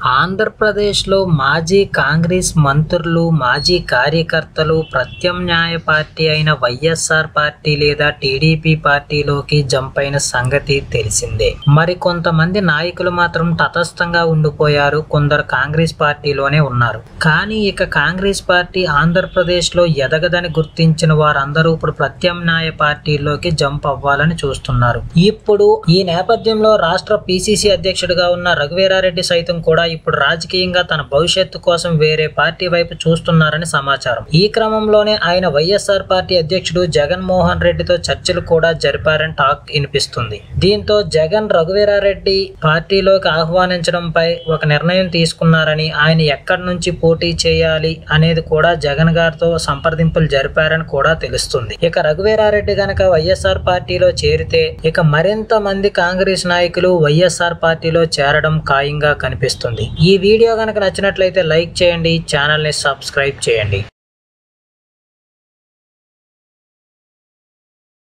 ఆంధ్రప్రదేశ్లో మాజీ కాంగ్రెస్ మంత్రులు మాజీ కార్యకర్తలు ప్రత్యామ్నాయ పార్టీ అయిన వైఎస్ఆర్ పార్టీ లేదా టీడీపీ పార్టీలోకి జంప్ అయిన సంగతి తెలిసిందే. మరి కొంతమంది నాయకులు మాత్రం తటస్థంగా ఉండిపోయారు. కొందరు కాంగ్రెస్ పార్టీలోనే ఉన్నారు. కానీ ఇక కాంగ్రెస్ పార్టీ ఆంధ్రప్రదేశ్లో ఎదగదని గుర్తించిన వారందరూ ఇప్పుడు ప్రత్యామ్నాయ పార్టీలోకి జంప్ అవ్వాలని చూస్తున్నారు. ఇప్పుడు ఈ నేపథ్యంలో రాష్ట్ర పిసిసి అధ్యక్షుడిగా ఉన్న రఘువీరారెడ్డి సైతం కూడా ఇప్పుడు రాజకీయంగా తన భవిష్యత్తు కోసం వేరే పార్టీ వైపు చూస్తున్నారని సమాచారం. ఈ క్రమంలోనే ఆయన వైఎస్ఆర్ పార్టీ అధ్యక్షుడు జగన్మోహన్ రెడ్డితో చర్చలు కూడా జరిపారని టాక్ వినిపిస్తుంది. దీంతో జగన్ రఘువీరారెడ్డి పార్టీలోకి ఆహ్వానించడంపై ఒక నిర్ణయం తీసుకున్నారని ఆయన ఎక్కడి నుంచి పోటీ చేయాలి అనేది కూడా జగన్ గారితో సంప్రదింపులు జరిపారని కూడా తెలుస్తుంది. ఇక రఘువీరారెడ్డి గనక వైఎస్ఆర్ పార్టీలో చేరితే ఇక మరింత మంది కాంగ్రెస్ నాయకులు వైఎస్ఆర్ పార్టీలో చేరడం ఖాయంగా కనిపిస్తుంది. ఈ వీడియో గనక నచ్చినట్లయితే లైక్ చేయండి ఛానల్ని సబ్స్క్రైబ్ చేయండి.